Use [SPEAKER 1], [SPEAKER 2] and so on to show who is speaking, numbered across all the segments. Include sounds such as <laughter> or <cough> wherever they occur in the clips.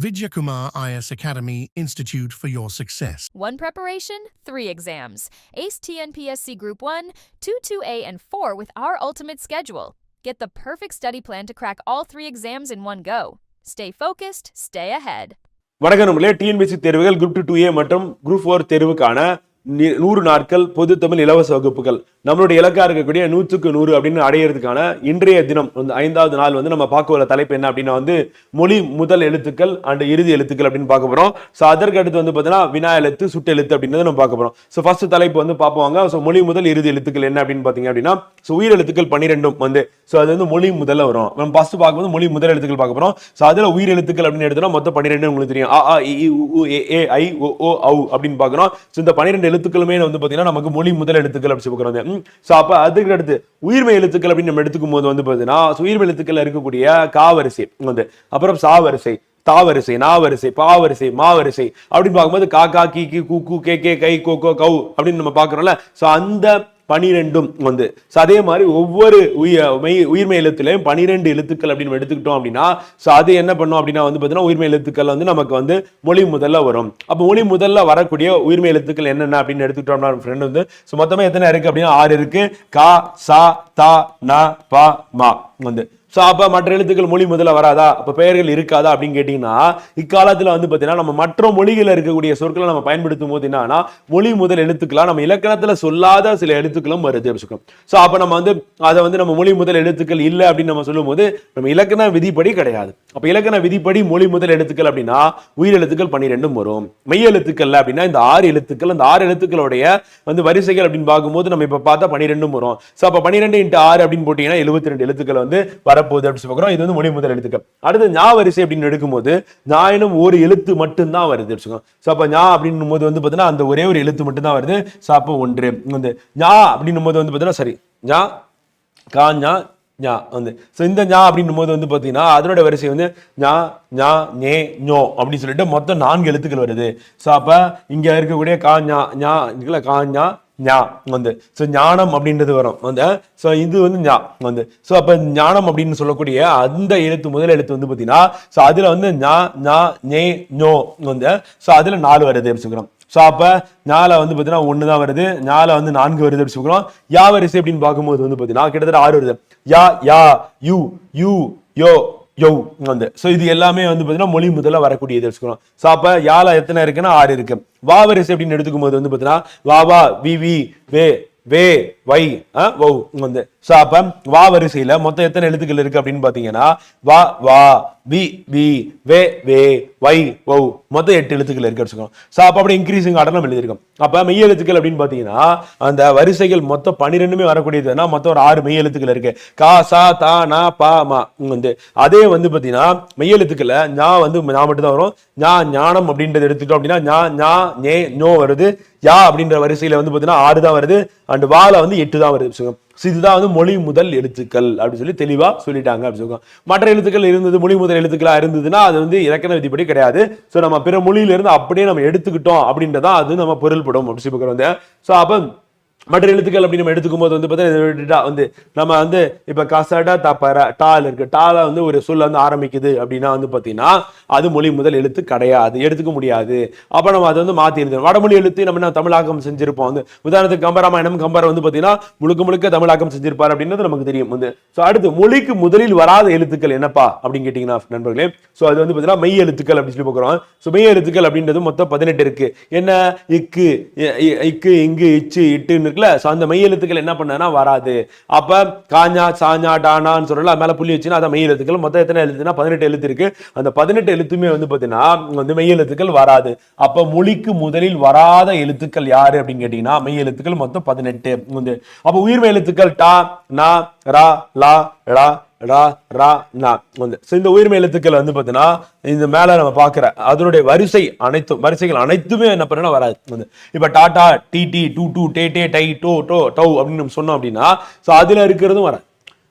[SPEAKER 1] Vidyakumar IS Academy Institute for your success.
[SPEAKER 2] One preparation, three exams. ACE TNPSC Group 1, 2, 2A, and 4 with our ultimate schedule. Get the perfect study plan to crack all three exams in one go. Stay focused, stay ahead.
[SPEAKER 3] வணக்கம் நம்மளே TNPSC தேர்வுகள் group two two ஏ மற்றும் group four தேர்வுக்கான நி- நூறு நாட்கள் பொது தமிழ் இலவச வகுப்புகள். நம்மளுடைய இலக்கா இருக்கக்கூடிய நூற்றுக்கு நூறு அப்படின்னு அடையிறதுக்கான இன்றைய தினம் வந்து ஐந்தாவது நாள் வந்து நம்ம பார்க்க உள்ள தலைப்பு என்ன அப்படின்னா வந்து மொழி முதல் எழுத்துக்கள் அண்ட் இறுதி எழுத்துக்கள் அப்படின்னு பார்க்க போறோம். ஸோ அதற்கு அடுத்து வந்து பார்த்தீங்கன்னா வினா எழுத்து சுட்டு எழுத்து அப்படின்றத நம்ம பார்க்க போறோம். ஸோ ஃபர்ஸ்ட் தலைப்பு வந்து பார்ப்போங்க ஸோ மொழி முதல் இறுதி எழுத்துக்கள் என்ன அப்படின்னு பார்த்தீங்க அப்படின்னா ஸோ உயிர் எழுத்துக்கள் பன்னிரெண்டும் வந்து ஸோ அது வந்து மொழி முதல்ல வரும். நம்ம ஃபர்ஸ்ட் பார்க்கும்போது மொழி முதல் எழுத்துக்கள் பார்க்க போறோம். ஸோ அதில் உயிர் எழுத்துக்கள் அப்படின்னு எடுத்தோம்னா மொத்தம் பன்னிரெண்டு உங்களுக்கு தெரியும். அ ஆ இ உ ஏ ஏ ஐ ஓ ஓ ஔ அப்படின்னு பார்க்குறோம். ஸோ இந்த பன்னிரெண்டு எழுத்துக்களுமே வந்து பார்த்தீங்கன்னா நமக்கு மொழி முதல் எழுத்துக்கள் அப்படி சொல்லுறோம் ஸோ அப்போ அதுக்கு அடுத்து உயிர்மை எழுத்துக்கள் அப்படின்னு நம்ம எடுத்துக்கும் போது வந்து பார்த்தீங்கன்னா உயிர்மை எழுத்துக்கள் இருக்கக்கூடிய கா வரிசை வந்து அப்புறம் சா வரிசை நாவரிசை பாவரிசை மாவரிசை அப்படின்னு பார்க்கும்போது கா கா கி கி கூ கே கே கை கோ கோ கவு அப்படின்னு நம்ம பார்க்குறோம்ல. ஸோ அந்த பனிரெண்டும் வந்து. ஸோ அதே மாதிரி ஒவ்வொரு உயிர் உயிர்மை எழுத்துலையும் பனிரெண்டு எழுத்துக்கள் அப்படின்னு எடுத்துக்கிட்டோம் அப்படின்னா ஸோ அது என்ன பண்ணும் அப்படின்னா வந்து பார்த்தீங்கன்னா உயிர்மை எழுத்துக்கள் வந்து நமக்கு வந்து மொழி முதல்ல வரும். அப்போ மொழி முதல்ல வரக்கூடிய உயிர்மை எழுத்துக்கள் என்னென்ன அப்படின்னு எடுத்துக்கிட்டோம்னா ஃப்ரெண்ட் வந்து ஸோ மொத்தமாக எத்தனை இருக்குது அப்படின்னா ஆறு இருக்குது கா சா தா ந ப மா வந்து. ஸோ அப்போ மற்ற எழுத்துக்கள் மொழி முதல்ல வராதா? அப்போ பெயர்கள் இருக்காதா அப்படின்னு கேட்டிங்கன்னா இக்காலத்தில் வந்து பார்த்தீங்கன்னா நம்ம மற்ற மொழிகளில் இருக்கக்கூடிய சொற்களை நம்ம பயன்படுத்தும் போது என்னன்னா மொழி முதல் எழுத்துக்களாக நம்ம இலக்கணத்தில் சொல்லாத சில எழுத்துக்களும் வருது அப்படின்னு ஸோ அப்போ நம்ம வந்து அதை வந்து நம்ம மொழி முதல் எழுத்துக்கள் இல்லை அப்படின்னு நம்ம சொல்லும்போது நம்ம இலக்கண விதிப்படி கிடையாது. அப்போ இலக்கண விதிப்படி மொழி முதல் எழுத்துக்கள் அப்படின்னா உயிர் எழுத்துக்கள் பன்னிரெண்டும் வரும். மெய் எழுத்துக்கள் அப்படின்னா இந்த ஆறு எழுத்துக்கள் அந்த ஆறு எழுத்துக்களுடைய வந்து வரிசைகள் அப்படின்னு பார்க்கும்போது நம்ம இப்போ பார்த்தா பன்னிரெண்டும் வரும். ஸோ அப்போ பன்னிரெண்டு இன்ட்டு ஆறு அப்படின்னு போட்டிங்கன்னா எழுபத்தி ரெண்டு எழுத்துக்கள் வந்து வரப்போகுது அப்படின்னு பார்க்குறோம். இது வந்து மொழி முதல் எழுத்துக்கள். அடுத்து ஞா வரிசை அப்படின்னு எடுக்கும்போது ஞாயினும் ஒரு எழுத்து மட்டும்தான் வருது வச்சுக்கோங்க ஸோ அப்போ ஞா அப்படின்னும் போது வந்து பார்த்தீங்கன்னா அந்த ஒரே ஒரு எழுத்து மட்டும்தான் வருது. ஸோ அப்போ ஒன்று. வந்து ஞா அப்படின்னும் போது வந்து பார்த்தீங்கன்னா சரி ஞா கா ஞா ஞா வந்து. ஸோ இந்த ஞா அப்படின்னும் போது வந்து பார்த்தீங்கன்னா அதனோட வரிசை வந்து ஞா ஞா நே ஞோ அப்படின்னு சொல்லிட்டு மொத்தம் நான்கு எழுத்துக்கள் வருது. ஸோ அப்போ இங்கே இருக்கக்கூடிய கா ஞா ஞா இருக்குல்ல கா ஞா ஞா வந்து. ஸோ ஞானம் அப்படின்றது வரும். வந்து ஸோ இது வந்து ஞா வந்து. ஸோ அப்போ ஞானம் அப்படின்னு சொல்லக்கூடிய அந்த எழுத்து முதல் எழுத்து வந்து பார்த்தீங்கன்னா ஸோ அதில் வந்து ஞா ஞா நே ஞோ வந்து ஸோ அதில் நாலு வருது அப்படின்னு சொல்கிறோம் ஸோ அப்போ ஞால வந்து பார்த்தீங்கன்னா ஒன்று தான் வருது. ஞால வந்து நான்கு வருது அப்படின்னு சொல்கிறோம் யா வரிசை அப்படின்னு பார்க்கும்போது வந்து பார்த்தீங்கன்னா கிட்டத்தட்ட ஆறு வருது. யா யா யூ யூ யோ யோ வந்து. ஸோ இது எல்லாமே வந்து பார்த்தீங்கன்னா மொழி முதல்ல வரக்கூடியது வச்சுக்கணும். ஸோ அப்போ யால எத்தனை இருக்குன்னா ஆறு இருக்கு. வாவரிசை அப்படின்னு எடுத்துக்கும் போது வந்து பார்த்தீங்கன்னா வா வா வி வி வை ஆ, வௌ வந்து ஸோ அப்போ வா வரிசையில் மொத்தம் எத்தனை எழுத்துக்கள் இருக்கு அப்படின்னு பார்த்தீங்கன்னா வா வா வி வி வே வே வை வௌ மொத்தம் எட்டு எழுத்துக்கள் இருக்கு வச்சுக்கோங்க. ஸோ அப்போ அப்படி இன்க்ரீசிங் ஆர்டர் நம்ம எழுதியிருக்கோம். அப்போ மெய் எழுத்துக்கள் அப்படின்னு பார்த்தீங்கன்னா அந்த வரிசைகள் மொத்தம் பன்னிரெண்டுமே வரக்கூடியதுன்னா மொத்தம் ஒரு ஆறு மெய் எழுத்துக்கள் இருக்கு. கா சா தா நா பா மா வந்து அதே வந்து பார்த்தீங்கன்னா மெய் எழுத்துக்களை ஞா வந்து ஞா மட்டும் தான் வரும். ஞா ஞானம் அப்படின்றது எடுத்துக்கிட்டோம் அப்படின்னா ஞா ஞா நே ஞோ வருது. யா அப்படின்ற வரிசையில் வந்து பார்த்தீங்கன்னா ஆறு தான் வருது. அண்ட் வால வந்து எட்டு தான் வருது. சொல்லுங்க. ஸோ இதுதான் வந்து மொழி முதல் எழுத்துக்கள் அப்படின்னு சொல்லி தெளிவா சொல்லிட்டாங்க அப்படின்னு சொல்லுவாங்க மற்ற எழுத்துக்கள் இருந்தது மொழி முதல் எழுத்துக்களா இருந்ததுன்னா அது வந்து இலக்கண விதிப்படி கிடையாது. ஸோ நம்ம பிற மொழியில இருந்து அப்படியே நம்ம எடுத்துக்கிட்டோம் அப்படின்றதான் அது நம்ம பொருள்படும் அப்படின்னு சொல்லி வந்து ஸோ அப்போ மற்ற எழுத்துக்கள் அப்படி நம்ம எடுத்துக்கும் போது வந்து பார்த்தீங்கன்னா வந்து நம்ம வந்து இப்போ கசடா தப்பர டால் இருக்கு. டால வந்து ஒரு சொல் வந்து ஆரம்பிக்குது அப்படின்னா வந்து பார்த்தீங்கன்னா அது மொழி முதல் எழுத்து கிடையாது. எடுத்துக்க முடியாது. அப்போ நம்ம அதை வந்து மாற்றி எழுதணும். வடமொழி எழுத்து நம்ம என்ன தமிழாக்கம் செஞ்சிருப்போம். வந்து உதாரணத்துக்கு கம்பராமாயணம் கம்பர் வந்து பார்த்தீங்கன்னா முழுக்க முழுக்க தமிழாக்கம் செஞ்சிருப்பார் அப்படின்றது நமக்கு தெரியும். வந்து ஸோ அடுத்து மொழிக்கு முதலில் வராத எழுத்துக்கள் என்னப்பா அப்படின்னு கேட்டிங்கன்னா நண்பர்களே ஸோ அது வந்து பார்த்தீங்கன்னா மெய் எழுத்துக்கள் அப்படின்னு சொல்லி பார்க்குறோம். ஸோ மெய் எழுத்துக்கள் அப்படின்றது மொத்தம் பதினெட்டு இருக்கு. என்ன? இக்கு இக்கு இங்கு இச்சு இட்டுன்னு இருக்குல்ல? ஸோ அந்த மெய் எழுத்துக்கள் என்ன பண்ணனா வராது. அப்போ காஞ்சா சாஞ்சா டானான்னு சொல்லல அது புள்ளி வச்சுன்னா அந்த மெய் எழுத்துக்கள். மொத்தம் எத்தனை எழுத்துனா பதினெட்டு எழுத்து இருக்கு. அந்த பதினெட்டு எழுத்துமே வந்து பார்த்தீங்கன்னா வந்து மெய் எழுத்துக்கள் வராது. அப்போ மொழிக்கு முதலில் வராத எழுத்துக்கள் யாரு அப்படின்னு கேட்டிங்கன்னா மெய் எழுத்துக்கள் மொத்தம் பதினெட்டு வந்து. அப்போ உயிர்மெய் எழுத்துக்கள் டா நா ரா லா லா ரா ரா நா. வந்து ஸோ இந்த உயிர்மை எழுத்துக்கள் வந்து பார்த்தீங்கன்னா இந்த மேலே நம்ம பார்க்குற அதனுடைய வரிசை அனைத்தும் வரிசைகள் அனைத்துமே என்ன பண்ணா வராது. வந்து இப்போ டாடா டிடி டூ டூ டே டே டை டோ டோ டவு அப்படின்னு நம்ம சொன்னோம் அப்படின்னா ஸோ அதில் இருக்கிறதும் வராது.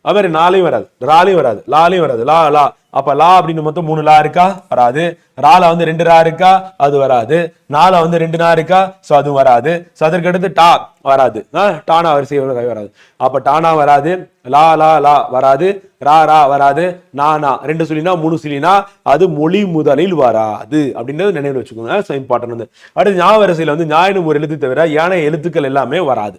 [SPEAKER 3] அது மாதிரி நாளையும் வராது. ராலையும் வராது. லாலையும் வராது. லா லா. அப்ப லா அப்படின்னு மொத்தம் மூணு லா இருக்கா? வராது. ரால வந்து ரெண்டு ரா இருக்கா? அது வராது. நாலா வந்து ரெண்டு நா இருக்கா? சோ அதுவும் வராது. சோ அதற்கு அடுத்து டா வராது. ஆ, டானா வரிசை வராது அப்ப டானா வராது. லா லா லா வராது. ரா ரா வராது. நானா ரெண்டு சொல்லினா மூணு சொல்லினா அது மொழி முதலில் வராது அப்படின்றது நினைவில் வச்சுக்கோங்க. ஸோ இம்பார்ட்டன்ட் வந்து. அடுத்து ஞாபக வரிசையில் வந்து ஞாயிறு ஒரு எழுத்து தவிர ஏனைய எழுத்துக்கள் எல்லாமே வராது.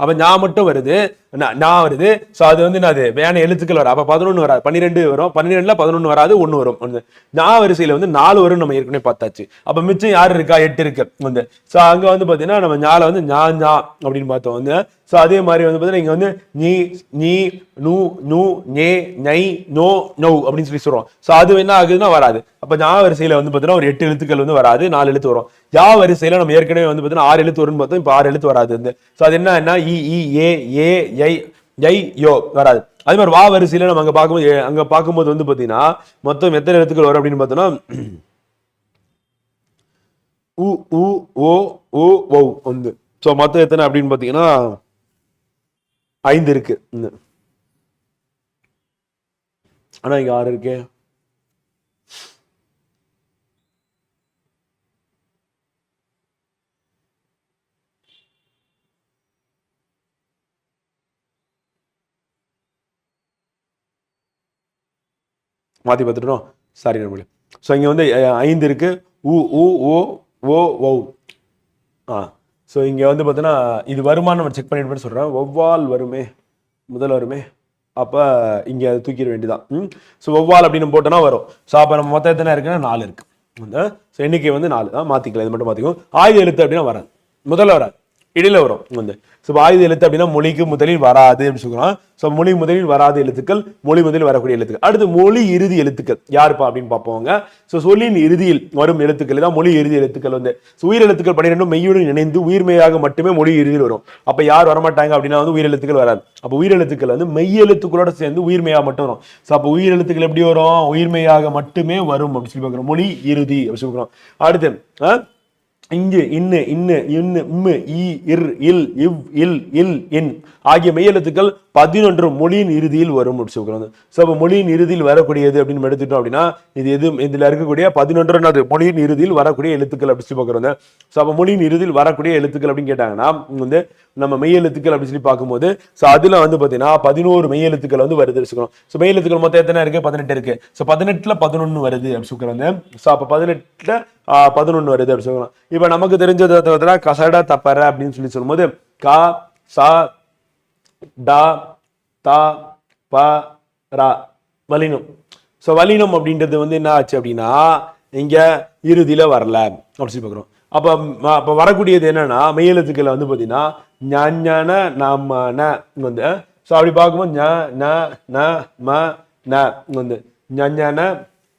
[SPEAKER 3] அப்ப ஞா மட்டும் வருது. நான் வருது. ஸோ அது வந்து நான் அது வேண எழுத்துக்கள் வரும் அப்போ பதினொன்று வராது. பன்னிரெண்டு வரும். பன்னிரெண்டுல பதினொன்று வராது ஒன்று வரும். வந்து நான் வரிசையில் வந்து நாலு வரும் நம்ம ஏற்கனவே பார்த்தாச்சு. அப்போ மிச்சம் யார் இருக்கா? எட்டு இருக்கு. வந்து ஸோ அங்கே வந்து பார்த்தீங்கன்னா நம்ம ஞால வந்து ஞா ஞா அப்படின்னு பார்த்தோம். வந்து ஸோ அதே மாதிரி வந்து பார்த்தீங்கன்னா இங்கே வந்து நீ நீ நூ நூ நே நை நோ நோ அப்படின்னு சொல்லி சொல்கிறோம் ஸோ அது என்ன ஆகுதுன்னா வராது. அப்போ ஞா வரிசையில் வந்து பார்த்தீங்கன்னா ஒரு எட்டு எழுத்துக்கள் வந்து வராது நாலு எழுத்து வரும். யா வரிசையில் நம்ம ஏற்கனவே வந்து பார்த்தீங்கன்னா ஆறு எழுத்து வரும்னு பார்த்தோம். இப்போ ஆறு எழுத்து வராது. வந்து ஸோ அது என்ன என்ன? இ ஏ ஏ ஜெய் ஜெய் யோ வராது. அதே மாதிரி வா வரிசையில் நம்ம அங்கே பார்க்கும்போது அங்கே பார்க்கும்போது வந்து பார்த்தீங்கன்னா மொத்தம் எத்தனை எழுத்துக்கள் வரும் அப்படின்னு பார்த்தோன்னா உ உ ஓ ஓ ஓ வந்து. ஸோ மொத்தம் எத்தனை அப்படின்னு பார்த்தீங்கன்னா ஐந்து இருக்கு. ஆனால் இங்கே ஆறு இருக்கே. மாற்றி பார்த்துட்டோம். சாரி நம்மளே ஸோ இங்கே வந்து ஐந்து இருக்குது உ உ ஓ ஓ ஓ ஆ. ஸோ இங்கே வந்து பார்த்தோன்னா இது வருமானம் நம்ம செக் பண்ணிட்டு சொல்கிறேன் ஒவ்வால் வருமே முதல் வருமே. அப்போ இங்கே அதை தூக்கிட வேண்டியதான் ம். ஸோ ஒவ்வால் அப்படின்னு போட்டோன்னா வரும். ஸோ அப்போ நம்ம மொத்தம் எத்தனை இருக்குன்னா நாலு இருக்குது ஸோ எண்ணிக்கை வந்து நாலு. தான் மாற்றிக்கலாம் இது மட்டும் மாற்றிக்கும் ஆயுத எழுத்து அப்படின்னா வராது முதல்ல வராது இடையில வரும். வந்து ஸோ ஆயுத எழுத்து அப்படின்னா மொழிக்கு முதலில் வராது அப்படின்னு சொல்றோம். ஸோ மொழி முதலில் வராத எழுத்துக்கள் மொழி முதலில் வரக்கூடிய எழுத்துக்கள். அடுத்து மொழி இறுதி எழுத்துக்கள். யாருப்பா அப்படின்னு பார்ப்போங்க. ஸோ சொல்லின் இறுதியில் வரும் எழுத்துக்கள் தான் மொழி இறுதி எழுத்துக்கள் வந்து. ஸோ உயிர் எழுத்துக்கள் பன்னிரெண்டும் மெய்யுடன் இணைந்து உயிர்மையாக மட்டுமே மொழி இறுதியில் வரும். அப்போ யார் வரமாட்டாங்க அப்படின்னா வந்து உயிர் எழுத்துக்கள் வராது. அப்போ உயிர் எழுத்துக்கள் வந்து மெய் எழுத்துக்களோட சேர்ந்து உயிர்மையாக மட்டும் வரும். ஸோ அப்போ உயிர் எழுத்துக்கள் எப்படி வரும்? உயிர்மையாக மட்டுமே வரும் அப்படின்னு சொல்லி பார்க்குறோம். மொழி இறுதி அப்படின்னு சொல்லி பார்க்குறோம். அடுத்து இங்கு இன்னு இன்னு இன்னு இம்மு இ இர் இல் இவ் இல் இல் இன் ஆகிய மெய்யெழுத்துக்கள் பதினொன்று மொழியின் இறுதியில் வரும் அப்படின்னு சொல்றாங்க ஸோ அப்போ மொழியின் இறுதியில் வரக்கூடியது அப்படின்னு எடுத்துட்டோம் அப்படின்னா இது எது இதில் இருக்கக்கூடிய பதினொன்று மொழியின் இறுதியில் வரக்கூடிய எழுத்துக்கள் அப்படின்னு சொல்லி பார்க்குறோம். ஸோ அப்போ மொழியின் இறுதியில் வரக்கூடிய எழுத்துக்கள் அப்படின்னு கேட்டாங்கன்னா வந்து நம்ம மெய்யெழுத்துக்கள் அப்படின்னு சொல்லி பார்க்கும்போது ஸோ அதில் வந்து பார்த்தீங்கன்னா பதினோரு மெய்யெழுத்துக்கள் வந்து வருது வச்சுக்கணும் ஸோ மெய்யெழுத்துக்கள் மொத்தம் எத்தனை இருக்கு? பதினெட்டு இருக்கு. ஸோ பதினெட்டுல பதினொன்று வருது அப்படின்னு சொல்லுறாங்க ஸோ அப்போ பதினெட்டுல பதினொன்று வருது அப்படின்னு சொல்லலாம் இப்போ நமக்கு தெரிஞ்சது பார்த்தீங்கன்னா கசட தப்பற அப்படின்னு சொல்லி சொல்லும்போது கா சா டா தா ப ரா வலினம். ஸோ வலினம் அப்படின்றது வந்து என்ன ஆச்சு அப்படின்னா இங்கே இறுதியில் வரல அப்படி சொல்லி பார்க்குறோம். அப்போ அப்போ வரக்கூடியது என்னன்னா மெய்யெழுத்துக்கள் வந்து பார்த்தீங்கன்னா ஞான நம்ம வந்து. ஸோ அப்படி பார்க்கும்போது ஞ ந ந ம ந வந்து. ஞான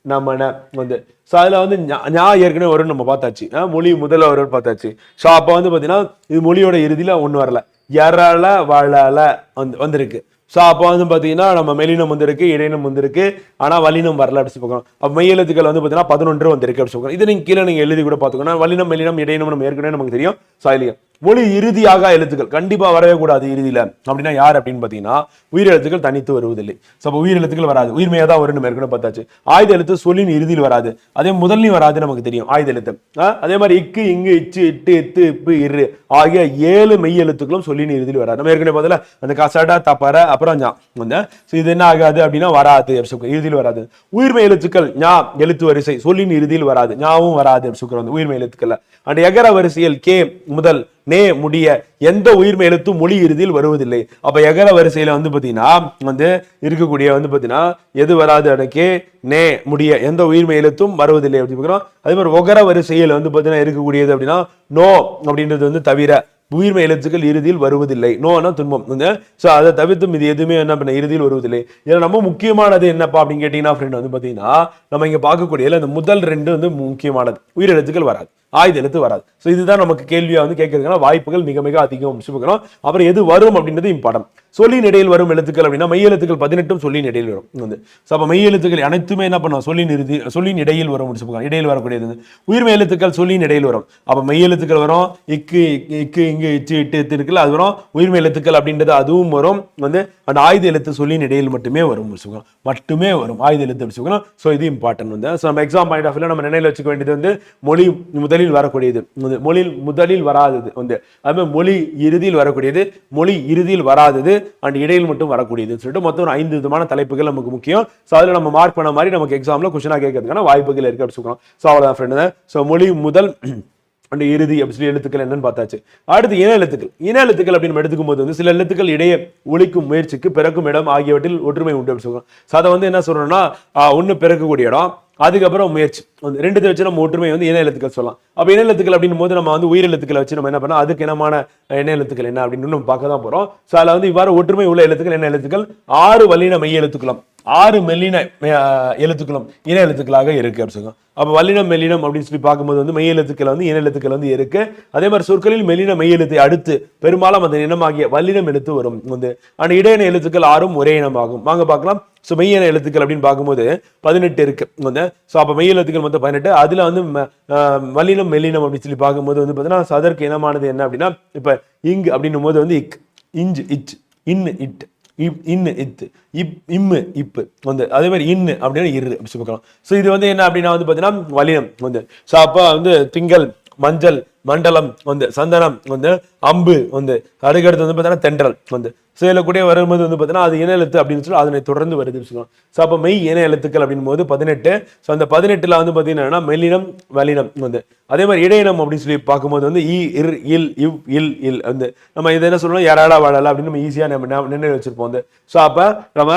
[SPEAKER 3] நம்ம ந வந்து. ஸோ அதில் வந்து ஞா- ஏற்கனவே வரும்னு நம்ம பார்த்தாச்சு. மொழி முதல்ல வரும்னு பார்த்தாச்சு. ஸோ அப்போ வந்து பார்த்தீங்கன்னா இது மொழியோட இறுதியில் ஒன்றும் வரல. எரல வளல வந்து வந்திருக்கு. ஸோ அப்போ வந்து பார்த்தீங்கன்னா நம்ம மெலினம் வந்திருக்கு இடையினம் வந்திருக்கு. ஆனால் வலினம் வரல அப்படின்னு பார்க்கணும். அப்போ மெய்யெழுத்துக்கள் வந்து பார்த்தீங்கன்னா பதினொன்று வந்திருக்கு அப்படின்னு சொல்லுவோம் இது நீங்கள் கீழே நீங்கள் எழுதி கூட பார்த்துக்கணும் வலினம் மெலினம் இடையினம் நம்ம ஏற்கனவே நமக்கு தெரியும். ஸோ அதுலேயும் மொழி இறுதியாக எழுத்துக்கள். கண்டிப்பாக வரவே கூடாது இறுதியில். அப்படின்னா யார் அப்படின்னு பார்த்தீங்கன்னா உயிரெழுத்துக்கள் தனித்து வருவதில்லை. ஸோ அப்போ உயிரெழுத்துக்கள் வராது. உயிர்மையாக தான் வரும் நம்ம ஏற்கனவே பார்த்தாச்சு. ஆயுத எழுத்து சொல்லின் இறுதியில் வராது. அதே முதல்லையும் வராது நமக்கு தெரியும் ஆயுத எழுத்து. அதே மாதிரி இக்கு இங்கு இச்சு இட்டு இத்து இப்பு இரு ஆகிய ஏழு மெய் எழுத்துக்களும் சொல்லின் இறுதியில் வராது. நம்ம ஏற்கனவே பதில அந்த கசடா தப்பர அப்புறம் ஞா வந்து ஸோ இது என்ன ஆகாது அப்படின்னா வராது இறுதியில் வராது. உயிர்மை எழுத்துக்கள் ஞா எழுத்து வரிசை சொல்லின் இறுதியில் வராது. ஞாவும் வராது அப்படி வந்து உயிர்மை எழுத்துக்கள் அந்த எகர வரிசையில் கே முதல் நே முடிய எந்த உயிர்மை எழுத்தும் மொழி இறுதியில் வருவதில்லை. அப்ப எகர வரிசையில வந்து பாத்தீங்கன்னா வந்து இருக்கக்கூடிய வந்து பாத்தீங்கன்னா எது வராது அடக்கே நே முடிய எந்த உயிர்மை எழுத்தும் வருவதில்லை அப்படின்னு பார்க்கிறோம் அதே மாதிரி ஒகர வரிசையில் வந்து பாத்தீங்கன்னா இருக்கக்கூடியது அப்படின்னா நோ அப்படின்றது வந்து தவிர உயிர்மை எழுத்துக்கள் இறுதியில் வருவதில்லை. நோனா துன்பம். ஸோ அதை தவிர்த்தும் இது எதுவுமே என்ன பண்ண இறுதியில் வருவதில்லை. இதில் ரொம்ப முக்கியமானது என்னப்பா அப்படின்னு கேட்டீங்கன்னா ஃப்ரெண்ட் வந்து பார்த்தீங்கன்னா நம்ம இங்கே பார்க்கக்கூடிய இந்த முதல் ரெண்டு வந்து முக்கியமானது. உயிர் எழுத்துக்கள் வராது. ஆயுத எழுத்து வராது. ஸோ இதுதான் நமக்கு கேள்வியாக வந்து கேட்கறதுக்கான வாய்ப்புகள் மிக மிக அதிகம் சுபகரம் அப்புறம் எது வரும் அப்படின்றது இம்பார்ட்டன் சொல்லி இடையில் வரும் எழுத்துக்கள் அப்படின்னா மெய் எழுத்துக்கள் பதினெட்டும் சொல்லி இடையில் வரும். வந்து. ஸோ அப்போ மெய் எழுத்துக்கள் அனைத்துமே என்ன பண்ணும்? சொல்லி நிறுதி சொல்லின் இடையில் வரும் சொல்லுவாங்க இடையில் வரக்கூடியது வந்து. உயிர்மெய் எழுத்துக்கள் சொல்லின் இடையில் வரும். அப்போ மெய் எழுத்துக்கள் வரும் இக்கு இக்கு இங்கு இச்சு இட்டு இத்து இருக்குல்ல அது வரும். உயிர்மெய் எழுத்துக்கள் அப்படின்றது அதுவும் வரும். வந்து அந்த ஆயுத எழுத்து சொல்லின் இடையில் மட்டுமே வரும் அப்படின்னு சொல்லுவாங்க மட்டுமே வரும். ஆயுத எழுத்து அப்படி சொல்லுவாங்க ஸோ இது இம்பார்ட்டன்ட் வந்து. ஸோ நம்ம எக்ஸாம் பாயிண்ட் ஆஃப் நம்ம நினைவில் வச்சுக்க வேண்டியது வந்து மொழி முதலில் வரக்கூடியது. மொழியில் முதலில் வராதது. வந்து அதுமாதிரி மொழி இறுதியில் வரக்கூடியது. மொழி இறுதியில் வராதது. அண்ட் இடையில் மட்டும் வரக்கூடியதுன்னு சொல்லிட்டு மொத்தம் ஒரு ஐந்து விதமான தலைப்புகள் நமக்கு முக்கியம். ஸோ அதில் நம்ம மார்க் பண்ண மாதிரி நமக்கு எக்ஸாமில் கொஸ்டினாக கேட்கறதுக்கான வாய்ப்புகள் இருக்கு அப்படின்னு சொல்றோம். ஸோ அவ்வளோதான் ஃப்ரெண்டு ஸோ மொழி முதல் <clears throat> அண்ட் இறுதி அப்படி சொல்லி எழுத்துக்கள் என்னன்னு பார்த்தாச்சு. அடுத்து இன எழுத்துக்கள். இன எழுத்துக்கள் அப்படின்னு எடுத்துக்கும் போது வந்து சில எழுத்துக்கள் இடையே ஒழிக்கும் முயற்சிக்கு பிறக்கும் இடம் ஆகியவற்றில் ஒற்றுமை உண்டு அப்படின்னு சொல்லுவோம் ஸோ அதை வந்து என்ன சொல்றோம்னா ஒன்று பிறக்கக்கூடிய இடம் அதுக்கப்புறம் முயற்சி. வந்து ரெண்டுத்தை வச்சு நம்ம ஒற்றுமை வந்து இன எழுத்துக்கள் சொல்லலாம். அப்போ இன எழுத்துக்கள் அப்படின்னும் போது நம்ம வந்து உயிர் எழுத்துக்களை வச்சு நம்ம என்ன பண்ணோம் அதுக்கு இனமான இன எழுத்துக்கள் என்ன அப்படின்னு நம்ம பார்க்க தான் போறோம். ஸோ அதில் வந்து இவ்வாறு ஒற்றுமை உள்ள எழுத்துக்கள் என்ன எழுத்துக்கள் ஆறு வல்லின மெய் எழுத்துக்களும் ஆறு மெல்லின எழுத்துக்களும் இன எழுத்துக்களாக இருக்கு அப்படின்னு சொல்லுங்க அப்போ வல்லினம் மெல்லினம் அப்படின்னு சொல்லி பார்க்கும்போது வந்து மெய் எழுத்துக்கள் வந்து இன எழுத்துக்கள் வந்து இருக்கு. அதே மாதிரி சொற்களில் மெல்லின மெய் எழுத்தை அடுத்து பெரும்பாலும் அந்த இனமாகிய வல்லினம் எழுத்து வரும். வந்து ஆனால் இடையின எழுத்துக்கள் ஆறும் ஒரே இனமாகும். வாங்க பார்க்கலாம். ஸோ மெய்யான எழுத்துக்கள் அப்படின்னு பார்க்கும்போது பதினெட்டு இருக்கு. வந்து ஸோ அப்போ மெய் எழுத்துக்கள் மொத்தம் பதினெட்டு. அதில் வந்து ம- மெல்லினம் அப்படின்னு சொல்லி பார்க்கும்போது வந்து பார்த்தீங்கன்னா so அதற்கு இனமானது என்ன அப்படின்னா இப்போ இங்கு அப்படின்னும் போது வந்து இக் இஞ்சு இச் இன்னு இட் இப் இன்னு இத்து இப் இம்மு இப்பு வந்து அதே மாதிரி இன்னு அப்படின்னா இரு அப்படி சொல்லி பார்க்கலாம். ஸோ இது வந்து என்ன அப்படின்னா வந்து பார்த்தீங்கன்னா வலினம் வந்து ஸோ அப்போ வந்து திங்கள் மஞ்சள் மண்டலம் வந்து சந்தனம் வந்து அம்பு வந்து அதுக்கடுத்து வந்து பார்த்தீங்கன்னா தென்றல் வந்து. ஸோ இதில் கூட வரும்போது வந்து பார்த்தீங்கன்னா அது இன எழுத்து அப்படின்னு சொல்லி அதனை தொடர்ந்து வருது சொல்லுவோம் ஸோ அப்போ மெய் இன எழுத்துக்கள் அப்படின் போது பதினெட்டு. ஸோ அந்த பதினெட்டில் வந்து பார்த்தீங்கன்னா மெல்லினம் வலினம் வந்து. அதே மாதிரி இடையினம் அப்படின்னு சொல்லி பார்க்கும்போது வந்து இ இர் இல் இவ் இல் இல் வந்து. நம்ம இதை என்ன சொல்லணும் யாராடா வாழலாம் அப்படின்னு நம்ம ஈஸியாக நம்ம நினைவு வச்சிருப்போம் வந்து. ஸோ அப்போ நம்ம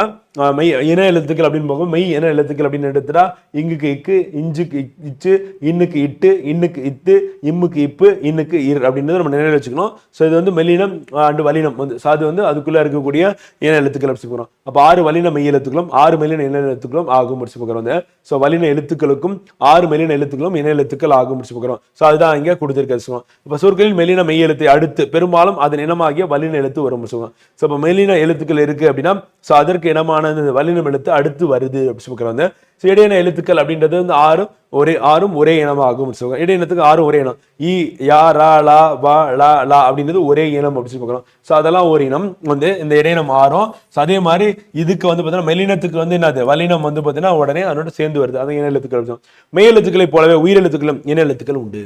[SPEAKER 3] மெய் இன எழுத்துக்கள் அப்படின்னு பார்க்கும் மெய் இன எழுத்துக்கள் அப்படின்னு எடுத்துட்டா இங்குக்கு இக்கு இஞ்சுக்கு இச்சு இன்னுக்கு இட்டு இன்னுக்கு இத்து இம்முக்கு இப் இப்பு இன்னுக்கு இர் அப்படின்றத நம்ம நினைவு வச்சுக்கணும். ஸோ இது வந்து மெல்லினம் அண்டு வலினம் வந்து ஸோ அது வந்து அதுக்குள்ளே இருக்கக்கூடிய இன எழுத்துக்கள் அப்படி சொல்றோம் அப்போ ஆறு வலின மெய் எழுத்துக்களும் ஆறு மெல்லின இன எழுத்துக்களும் ஆகும் முடிச்சு பார்க்குறோம் வந்து ஸோ வலின எழுத்துக்களுக்கும் ஆறு மெல்லின எழுத்துக்களும் இன எழுத்துக்கள் ஆகும் முடிச்சு பார்க்குறோம். ஸோ அதுதான் இங்கே கொடுத்துருக்க சொல்லுவோம் இப்போ சொற்களில் மெல்லின மெய் எழுத்தை அடுத்து பெரும்பாலும் அதன் இனமாகிய வலின எழுத்து வரும் சொல்லுவோம் ஸோ இப்போ மெல்லின எழுத்துக்கள் இருக்குது அப்படின்னா ஸோ அதற்கு இனமான வலினம் எழுத்து அடுத்து வருது அப்படி சொல்லுறோம் ஸோ இடையின எழுத்துக்கள் அப்படின்றது வந்து ஆறும் ஒரே ஆறும் ஒரே இனமாகும். சொல்லுவாங்க இடையினத்துக்கு ஆறும் ஒரே இனம். இ யா ரா லா வா லா லா அப்படின்றது ஒரே இனம் அப்படின்னு சொல்லி பார்க்குறோம். ஸோ அதெல்லாம் ஒரு இனம் வந்து இந்த இடையினம் ஆறும். ஸோ அதே மாதிரி இதுக்கு வந்து பார்த்தீங்கன்னா மெல்லினத்துக்கு வந்து என்னது? வல்லினம் வந்து பார்த்தீங்கன்னா உடனே அதனோட சேர்ந்து வருது. அது இன எழுத்துக்கள் அப்படின்னு மெய் எழுத்துக்களை போலவே உயிரெழுத்துக்களும் இன எழுத்துக்கள் உண்டு.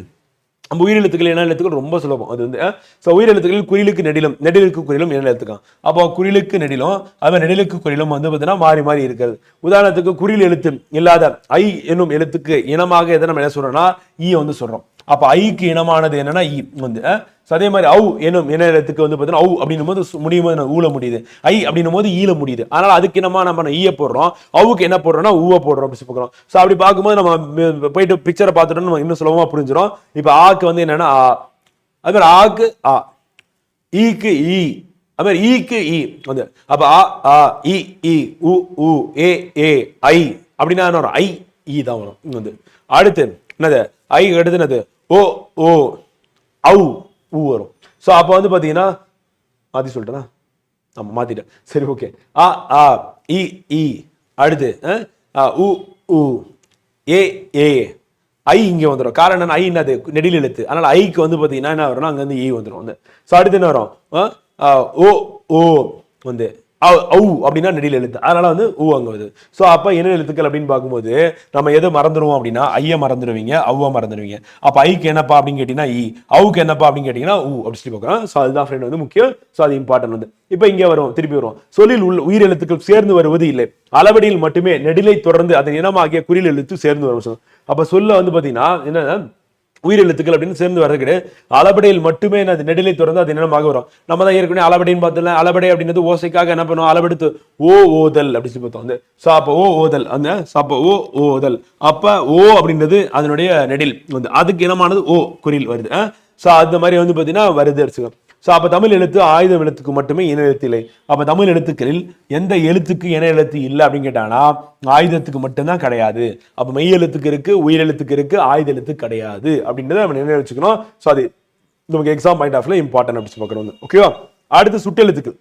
[SPEAKER 3] நம்ம உயிரெழுத்துக்கள் என்ன எழுத்துக்கள்? ரொம்ப சுலபம். அது வந்து ஸோ உயிரெழுத்துக்களில் குறிலுக்கு நெடிலும் நெடிலுக்கு குறிலும் என்ன எழுத்துக்கான் அப்போ குறிலுக்கு நெடிலும் அது நெடிலுக்கு குறிலும் வந்து பார்த்தீங்கன்னா மாறி மாறி இருக்கிறது. உதாரணத்துக்கு குறில் எழுத்து இல்லாத ஐ என்னும் எழுத்துக்கு இனமாக எதை நம்ம என்ன சொல்கிறோன்னா ஈ வந்து சொல்கிறோம் அப்போ ஐக்கு இனமானது என்னன்னா இ வந்து ஸோ அதே மாதிரி அவு என்னும் என்ன இடத்துக்கு வந்து பார்த்தீங்கன்னா அவு அப்படின்னும் போது முடியும் போது ஊல முடியுது. ஐ அப்படின்னும் போது ஈல e முடியுது. அதனால அதுக்கு இனமா நம்ம ஈய e போடுறோம். அவுக்கு என்ன போடுறோம்னா ஊவை போடுறோம் அப்படி பார்க்குறோம். ஸோ அப்படி பார்க்கும்போது நம்ம போயிட்டு பிக்சரை பார்த்துட்டோம் நம்ம இன்னும் சுலபமாக புரிஞ்சிடும் இப்போ ஆக்கு வந்து என்னன்னா ஆ அது மாதிரி ஆக்கு ஆ ஈக்கு ஈ அது மாதிரி ஈக்கு ஈ வந்து அப்போ ஆ ஆ இ இ உ உ ஏ ஏ ஐ அப்படின்னா என்ன வரும்? ஐ இ தான் வரும். வந்து அடுத்து என்னது? ஐ அடுத்து என்னது? ஓ ஓ அவு ஊ வரும். ஸோ அப்போ வந்து பார்த்தீங்கன்னா மாற்றி சொல்லிட்டேனா ஆமாம் மாற்றிட்டேன் சரி ஓகே ஆ ஆ இ இ அடுத்து ஆ, உ உ ஏ ஏ ஐ இங்கே வந்துடும் காரணம் என்ன ஐ என்னது? நெடில் எழுத்து. அதனால் ஐக்கு வந்து பார்த்தீங்கன்னா என்ன வரும்னா அங்கே வந்து ஈ வந்துடும் வந்து. ஸோ அடுத்து என்ன வரும்? ஆ, ஓ ஓ வந்து. ஔ- அப்படின்னா நெடியில் எழுத்து. அதனால வந்து ஊ அங்கே வருது. ஸோ அப்போ என்ன எழுத்துக்கள் அப்படின்னு பார்க்கும்போது நம்ம எதை மறந்துடுவோம் அப்படின்னா ஐய மறந்துடுவீங்க அவ்வா மறந்துடுவீங்க அப்போ ஐக்கு என்னப்பா அப்படின்னு கேட்டிங்கன்னா ஈ. அவுக்கு என்னப்பா அப்படின்னு கேட்டிங்கன்னா ஊ அப்படி சொல்லி பார்க்குறோம் ஸோ அதுதான் ஃப்ரெண்ட் வந்து முக்கியம். ஸோ அது இம்பார்ட்டன்ட் வந்து. இப்போ இங்கே வரும் திருப்பி வரும் சொல்லில் உள்ள உயிர் எழுத்துக்கள் சேர்ந்து வருவது இல்லை. அளவடியில் மட்டுமே நெடிலை தொடர்ந்து அதன் இனமாகிய குறியில் எழுத்து சேர்ந்து வரும். அப்போ சொல்ல வந்து பார்த்தீங்கன்னா என்ன உயிரெழுத்துக்கள் அப்படின்னு சேர்ந்து வர்றது கிடையாது. அளபடையில் மட்டுமே அது நெடிலை தொடர்ந்து அது இனமாக வரும். நம்ம தான் ஏற்கனவே அளபடைன்னு பார்த்தோம்ல அளபடை அப்படின்றது ஓசைக்காக என்ன பண்ணுவோம்? அளபெடுத்து ஓ ஓதல் அப்படின்னு சொல்லி பார்த்தோம். வந்து சாப்ப ஓ ஓதல் அந்த சாப்ப ஓ ஓதல் அப்போ ஓ அப்படின்றது அதனுடைய நெடில் வந்து அதுக்கு இனமானது ஓ குறியில் வருது. ஸோ அந்த மாதிரி வந்து பார்த்தீங்கன்னா வருது அடிச்சுக்கோ ஸோ அப்போ தமிழ் எழுத்து ஆயுதம் எழுத்துக்கு மட்டுமே இன எழுத்து இல்லை. அப்போ தமிழ் எழுத்துக்களில் எந்த எழுத்துக்கு இன எழுத்து இல்லை அப்படின்னு கேட்டாங்கன்னா ஆயுதத்துக்கு மட்டும்தான் கிடையாது. அப்போ மெய் எழுத்துக்கு இருக்குது உயிரெழுத்துக்கு இருக்குது ஆயுத எழுத்து கிடையாது அப்படின்றத நம்ம நினைவு வச்சுக்கணும். ஸோ அது நமக்கு எக்ஸாம் பாயிண்ட் ஆஃப்ல இம்பார்ட்டன் அப்படின்னு பார்க்கணும். ஓகேவா அடுத்து சுட்டெழுத்துக்கள்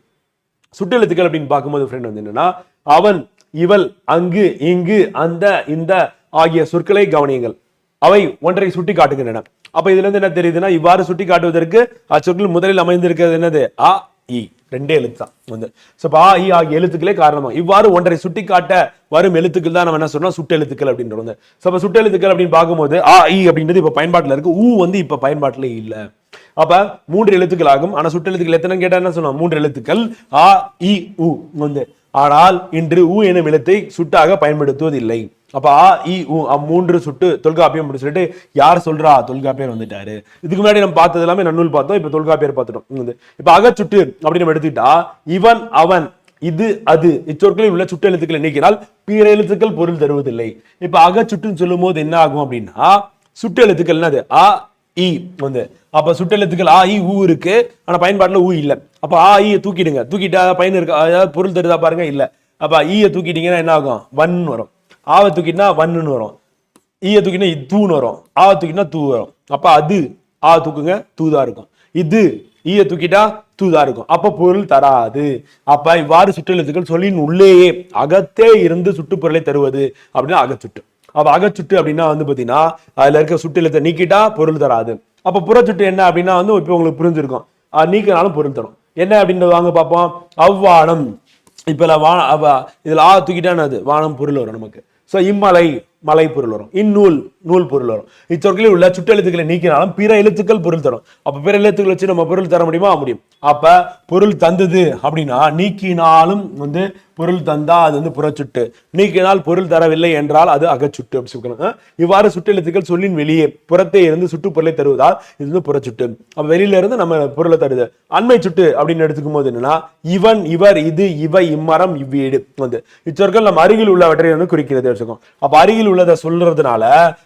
[SPEAKER 3] சுட்டெழுத்துக்கள் அப்படின்னு பார்க்கும்போது ஃப்ரெண்ட் வந்து என்னன்னா அவன் இவள் அங்கு இங்கு அந்த இந்த ஆகிய சொற்களை கவனியுங்கள். அவை ஒன்றை சுட்டி காட்டுகின்றன அப்ப இதுல இருந்து என்ன தெரியுதுன்னா இவ்வாறு சுட்டி காட்டுவதற்கு அச்சொற்கள் முதலில் அமைந்திருக்கிறது என்னது? அ இ. ரெண்டே எழுத்து தான் வந்து ஸோ ஆ இ ஆகிய எழுத்துக்களே காரணமாக இவ்வாறு ஒன்றை சுட்டி காட்ட வரும் எழுத்துக்கள் தான் நம்ம என்ன சொன்னோம் சுட்டெழுத்துக்கள் அப்படின்றது வந்து ஸோ அப்ப சுட்டெழுத்துக்கள் அப்படின்னு பார்க்கும்போது ஆ இ அப்படின்றது இப்ப பயன்பாட்டில் இருக்கு. ஊ வந்து இப்ப பயன்பாட்டில் இல்லை. அப்ப மூன்று எழுத்துக்கள் ஆகும் ஆனா சுட்டெழுத்துக்கள் எத்தனை கேட்டா என்ன சொன்னோம் மூன்று எழுத்துக்கள். ஆ இ உ. வந்து. ஆனால் இன்று ஊ எனும் எழுத்தை சுட்டாக பயன்படுத்துவதில்லை. அப்ப ஆ இ உ மூன்று சுட்டு தொல்காப்பியம் அப்படின்னு சொல்லிட்டு யார் சொல்றா? தொல்காப்பியர் வந்துட்டாரு. இதுக்கு முன்னாடி நம்ம பார்த்தது எல்லாமே நன்னூல் பார்த்தோம் இப்ப தொல்காப்பியர் பார்த்துட்டோம். வந்து இப்ப அகச்சுட்டு அப்படின்னு நம்ம எடுத்துக்கிட்டா இவன் அவன் இது அது இச்சொற்களில் உள்ள சுட்டு எழுத்துக்களை நீக்கினால் பிற எழுத்துக்கள் பொருள் தருவதில்லை. இப்ப அகச்சுட்டுன்னு சொல்லும் போது என்ன ஆகும் அப்படின்னா சுட்டு எழுத்துக்கள் என்னது? ஆ இ வந்து. அப்ப சுட்டெழுத்துக்கள் ஆ இ ஊ இருக்கு. ஆனா பயன்பாட்டில் ஊ இல்ல. அப்ப ஆ ஈய தூக்கிடுங்க. தூக்கிட்டா பயன் இருக்கு? அதாவது பொருள் தருதா பாருங்க இல்ல. அப்ப ஈய தூக்கிட்டீங்கன்னா என்ன ஆகும்? வன் வரும். ஆவை தூக்கிட்டா வன்னு வரும். ஈய தூக்கினா தூன்னு வரும். ஆவை தூக்கினா தூ வரும். அப்ப அது ஆ தூக்குங்க தூதா இருக்கும். இது ஈய தூக்கிட்டா தூதா இருக்கும். அப்ப பொருள் தராது. அப்ப இவ்வாறு சுற்றெழுத்துக்கள் சொல்லின் உள்ளேயே அகத்தே இருந்து சுட்டுப்பொருளை தருவது அப்படின்னா அகச்சுட்டு அப்போ அகச்சுட்டு அப்படின்னா வந்து பாத்தீங்கன்னா அதுல இருக்க சுட்டிலத்தை நீக்கிட்டா பொருள் தராது. அப்ப புறச்சுட்டு என்ன அப்படின்னா வந்து இப்போ உங்களுக்கு புரிஞ்சிருக்கும். நீக்கினாலும் பொருள் தரும். என்ன அப்படின்றது வாங்க பார்ப்போம். அவ்வானம். இப்ப இதுல வா இதுல ஆ தூக்கிட்டான அது வானம் பொருள் வரும் நமக்கு. சோ இம்மலை மலை பொருள் வரும். இந்நூல் நூல் பொருள் வரும். இச்சொற்களில் உள்ள சுட்டெழுத்துக்களை நீக்கினாலும் பிற எழுத்துக்கள் பொருள் தரும். அப்போ பிற எழுத்துக்களை வச்சு நம்ம பொருள் தர முடியுமா? முடியும். அப்போ பொருள் தந்தது அப்படின்னா நீக்கினாலும் வந்து பொருள் தந்தா அது வந்து புறச்சுட்டு. நீக்கினால் பொருள் தரவில்லை என்றால் அது அகச்சுட்டு அப்படி சொல்லணும் இவ்வாறு சுட்டெழுத்துக்கள் சொல்லின் வெளியே புறத்தே இருந்து சுட்டு பொருளை தருவதால் இது வந்து புறச்சுட்டு. அப்போ வெளியில இருந்து நம்ம பொருளை தருது. அண்மை சுட்டு அப்படின்னு எடுத்துக்கும் போது என்னன்னா இவன் இவர் இது இவை இம்மரம் இவ்வீடு வந்து. இச்சொற்கள் நம்ம அருகில் உள்ளவற்றை வந்து குறிக்கிறது வச்சுக்கோம் அப்போ அருகில் உள்ளதை சொல்றதுனால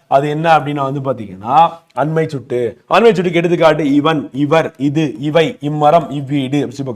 [SPEAKER 3] அது என்ன அப்படின்னா வந்து பாத்தீங்கன்னா அண்மை சுட்டு. அண்மை சுட்டுக்கு எடுத்துக்காட்டு இவன் இவர் இது இவை இம்மரம் இவ்வீடு அப்படி சொல்லி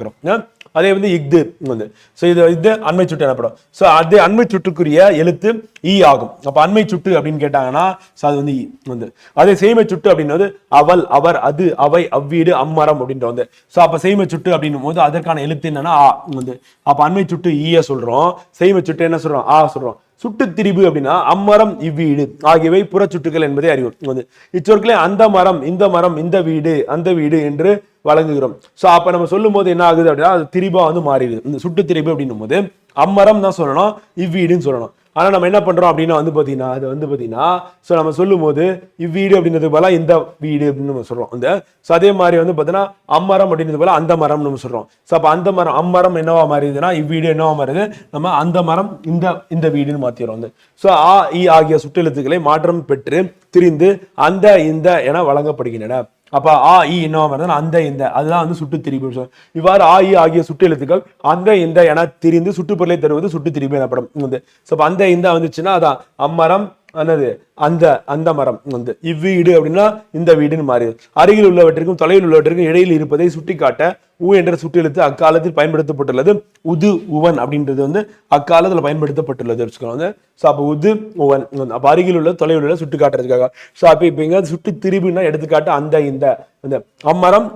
[SPEAKER 3] அதே வந்து இஃது வந்து. ஸோ இது இது அண்மை சுட்டு எனப்படும். ஸோ அது அண்மை சுட்டுக்குரிய எழுத்து ஈ ஆகும். அப்போ அண்மை சுட்டு அப்படின்னு கேட்டாங்கன்னா ஸோ அது வந்து ஈ வந்து. அதே செய்மை சுட்டு அப்படின்றது அவள் அவர் அது அவை அவ்வீடு அம்மரம் அப்படின்ற வந்து. ஸோ அப்போ செய்மை சுட்டு அப்படின்னும் போது அதற்கான எழுத்து என்னன்னா ஆ வந்து. அப்போ அண்மை சுட்டு ஈய சொல்கிறோம் செய்மை சுட்டு என்ன சொல்கிறோம் ஆ சொல்கிறோம் சுட்டு திரிபு அப்படின்னா அம்மரம் இவ்வீடு ஆகியவை புறச்சுட்டுகள் என்பதை அறிவோம். வந்து. இச்சொற்களை அந்த மரம் இந்த மரம் இந்த வீடு அந்த வீடு என்று வழங்குகிறோம். ஸோ அப்போ நம்ம சொல்லும் போது என்ன ஆகுது அப்படின்னா அது திரிபா வந்து மாறிடுது. இந்த சுட்டு திரிபு அப்படின்னும் போது அம்மரம் தான் சொல்லணும் இவ்வீடுன்னு சொல்லணும். ஆனால் நம்ம என்ன பண்ணுறோம் அப்படின்னா வந்து பார்த்தீங்கன்னா அது வந்து பார்த்தீங்கன்னா ஸோ நம்ம சொல்லும் போது இவ்வீடு அப்படின்றது போல இந்த வீடு அப்படின்னு நம்ம சொல்கிறோம் இந்த ஸோ அதே மாதிரி வந்து பார்த்தீங்கன்னா அம்மரம் அப்படின்றது போல அந்த மரம் நம்ம சொல்கிறோம் ஸோ அப்போ அந்த மரம் அம்மரம் என்னவா மாறிடுதுன்னா இவ்வீடு என்னவா மாறுது? நம்ம அந்த மரம் இந்த இந்த வீடுன்னு மாற்றிடுறோம் வந்து. ஸோ ஆ இ ஆகிய சுட்டெழுத்துக்களை மாற்றம் பெற்று திரிந்து அந்த இந்த என வழங்கப்படுகின்றன. அப்போ ஆ இ என்னவா வருதுன்னா அந்த இந்த. அதுதான் வந்து சுட்டு திரிபு. இவ்வாறு ஆ இ ஆகிய சுட்டு எழுத்துக்கள் அந்த இந்த என திரிந்து சுட்டுப்பொருளை தருவது சுட்டு திரிபு எனப்படும். வந்து ஸோ அப்போ அந்த இந்த வந்துச்சுன்னா அதான் அம்மரம் என்னது அந்த அந்த மரம். வந்து இவ்வீடு அப்படின்னா இந்த வீடுன்னு மாறியது. அருகில் உள்ளவற்றிற்கும் தொலைவில் உள்ளவற்றிற்கும் இடையில் இருப்பதை சுட்டிக்காட்ட உ என்ற சுட்டெழுத்து அக்காலத்தில் பயன்படுத்தப்பட்டுள்ளது. உது உவன் அப்படின்றது வந்து அக்காலத்தில் பயன்படுத்தப்பட்டுள்ளது வச்சுக்கோங்க. வந்து ஸோ அப்போ உது உவன் அப்போ அருகில் உள்ள தொலைவில் உள்ள சுட்டு காட்டுறதுக்காக. ஸோ அப்போ இப்போ எங்கேயாவது சுட்டு திரும்பினா எடுத்துக்காட்டு அந்த இந்த அந்த அம்மரம்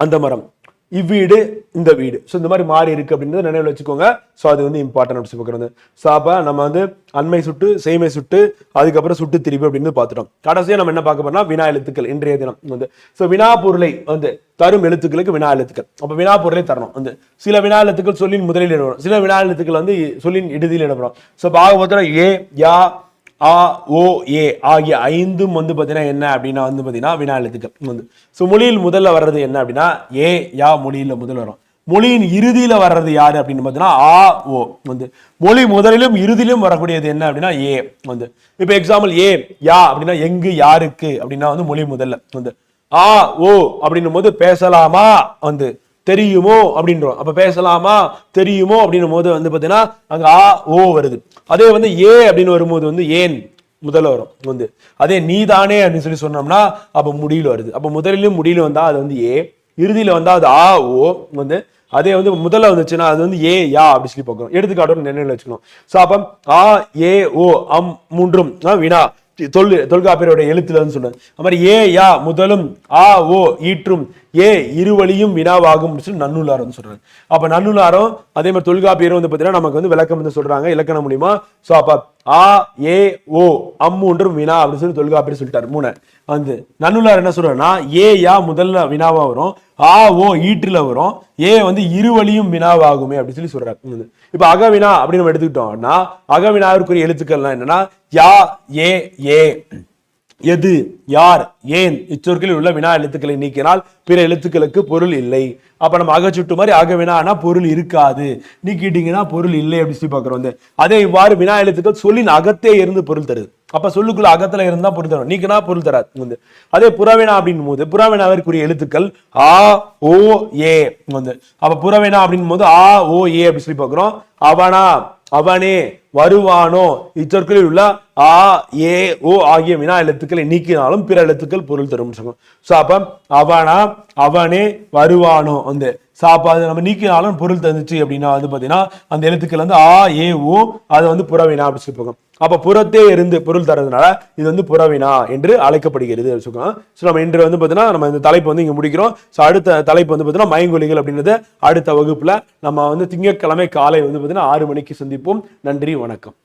[SPEAKER 3] அந்த மரம். இவ்வீடு இந்த வீடு. ஸோ இந்த மாதிரி மாறி இருக்கு அப்படின்றத நினைவில் வச்சுக்கோங்க. ஸோ அது வந்து இம்பார்ட்டன் அப்படி பார்க்குறது ஸோ அப்போ நம்ம வந்து அண்மை சுட்டு செய்மை சுட்டு அதுக்கப்புறம் சுட்டு திருப்பி அப்படின்னு பார்த்துட்டோம். கடைசியாக நம்ம என்ன பார்க்க போறோம்னா வினா எழுத்துக்கள் இன்றைய தினம் வந்து. ஸோ வினா பொருளை வந்து தரும் எழுத்துக்களுக்கு வினா எழுத்துக்கள். அப்போ வினா பொருளை தரணும் வந்து. சில வினா எழுத்துக்கள் சொல்லின் முதலில் இடப்படும் சில வினா எழுத்துக்கள் வந்து சொல்லின் இறுதியில் இடப்படும் ஸோ ஆக ஏ யா ஆ ஓ ஏ ஆகிய ஐந்தும் வந்து பார்த்தீங்கன்னா என்ன அப்படின்னா வந்து பார்த்தீங்கன்னா வினா எழுத்துக்கள் வந்து ஸோ மொழியில் முதல்ல வர்றது என்ன அப்படின்னா ஏ யா மொழியில் முதல் வரும். மொழியின் இறுதியில் வர்றது யாரு அப்படின்னு பார்த்தீங்கன்னா ஆ ஓ. வந்து மொழி முதலிலும் இறுதியிலும் வரக்கூடியது என்ன அப்படின்னா ஏ. வந்து இப்போ எக்ஸாம்பிள் ஏ யா அப்படின்னா எங்கு யாருக்கு அப்படின்னா வந்து மொழி முதல்ல. வந்து ஆ ஓ அப்படின்னும் போது பேசலாமா? வந்து தெரியுமோ அப்படின்றோம். அப்போ பேசலாமா? தெரியுமோ அப்படின்னும் போது வந்து பார்த்தீங்கன்னா அங்கே ஆ ஓ வருது. அதே வந்து ஏ அப்படின்னு வரும்போது வந்து ஏன் முதல்ல வரும். வந்து அதே நீதானே அப்படின்னு சொல்லி சொன்னோம்னா அப்போ முடியல வருது. அப்போ முதலிலும் முடியல வந்தால் அது வந்து ஏ இறுதியில் வந்தால் அது ஆ ஓ வந்து அதே வந்து முதல்ல வந்துச்சுன்னா அது வந்து ஏ யா அப்படி சொல்லி பார்க்கணும் எடுத்துக்காட்டோட நினைவில் வச்சுக்கணும். ஸோ அப்போ ஆ ஏ ஓ அம் மூன்றும் ஆ, வினா. தொல் தொல்காப்பியருடைய எழுத்துலன்னு வந்து சொன்னது அது மாதிரி ஏ யா முதலும் ஆ ஓ ஈற்றும் ஏ இருவழியும் வினாவாகும் அப்படின்னு சொல்லி நன்னூலார் வந்து சொல்றாங்க அப்ப நன்னூலாரும் அதே மாதிரி தொல்காப்பியரும் வந்து பார்த்தீங்கன்னா நமக்கு வந்து விளக்கம் வந்து சொல்றாங்க. இலக்கணம் மூலியமா. ஸோ அப்ப ஆ ஏ ஓ அம்முன்றும் வினா அப்படின்னு சொல்லி தொல்காப்பியர் சொல்லிட்டாரு. மூணு. வந்து நன்னூலார் என்ன சொல்றாருன்னா ஏ யா முதல்ல வினாவா வரும். ஆ ஓ ஈற்றுல வரும். ஏ வந்து இருவழியும் வினாவாகுமே அப்படின்னு சொல்லி சொல்றாரு. இப்ப அகவினா அப்படின்னு நம்ம எடுத்துக்கிட்டோம்னா அகவினாவிற்குரிய எழுத்துக்கள்லாம் என்னன்னா யா ஏ ஏ. எது யார் ஏன் இச்சொற்களில் உள்ள வினா எழுத்துக்களை நீக்கினால் பிற எழுத்துக்களுக்கு பொருள் இல்லை. அப்ப நம்ம அகச்சுட்டு மாதிரி அகவினா வினானா பொருள் இருக்காது. நீக்கிட்டீங்கன்னா பொருள் இல்லை அப்படின்னு சொல்லி பாக்குறோம் வந்து அதே இவ்வாறு வினா எழுத்துக்கள் சொல்லின் அகத்தே இருந்து பொருள் தருது. அப்ப சொல்லுக்குள்ள அகத்துல இருந்தா பொருள் தரும். நீக்கினா பொருள் தராது. வந்து அதே புறவினா அப்படின் போது புறவினாவிற்குரிய எழுத்துக்கள் ஆ ஓ ஏ வந்து. அப்ப புறவினா அப்படின் போது ஆ ஓ ஏ அப்படி சொல்லி பார்க்குறோம். அவனா அவனே வருவானோ இச்சொற்களில் உள்ள ஆ ஏ ஓ ஆகிய வினா எழுத்துக்களை நீக்கினாலும் பிற எழுத்துக்கள் பொருள் தரும் சொல்லுவோம். ஸோ அப்போ அவனா அவனே வருவானோ வந்து. ஸோ அப்போ அது நம்ம நீக்கினாலும் பொருள் தந்துச்சு அப்படின்னா வந்து பார்த்தீங்கன்னா அந்த எழுத்துக்கள் வந்து ஆ ஏ ஓ அது வந்து புறவினா அப்படி சொல்லி போகும் அப்போ புறத்தே இருந்து பொருள் தரதுனால இது வந்து புறவினா என்று அழைக்கப்படுகிறது அப்படின்னு ஸோ நம்ம இன்று வந்து பார்த்தீங்கன்னா நம்ம இந்த தலைப்பு வந்து இங்கே முடிக்கிறோம். ஸோ அடுத்த தலைப்பு வந்து பார்த்தீங்கன்னா மயங்கொலிகள் அப்படின்றது அடுத்த வகுப்பில் நம்ம வந்து திங்கட்கிழமை காலை வந்து பார்த்தீங்கன்னா ஆறு மணிக்கு சந்திப்போம். நன்றி வணக்கம்.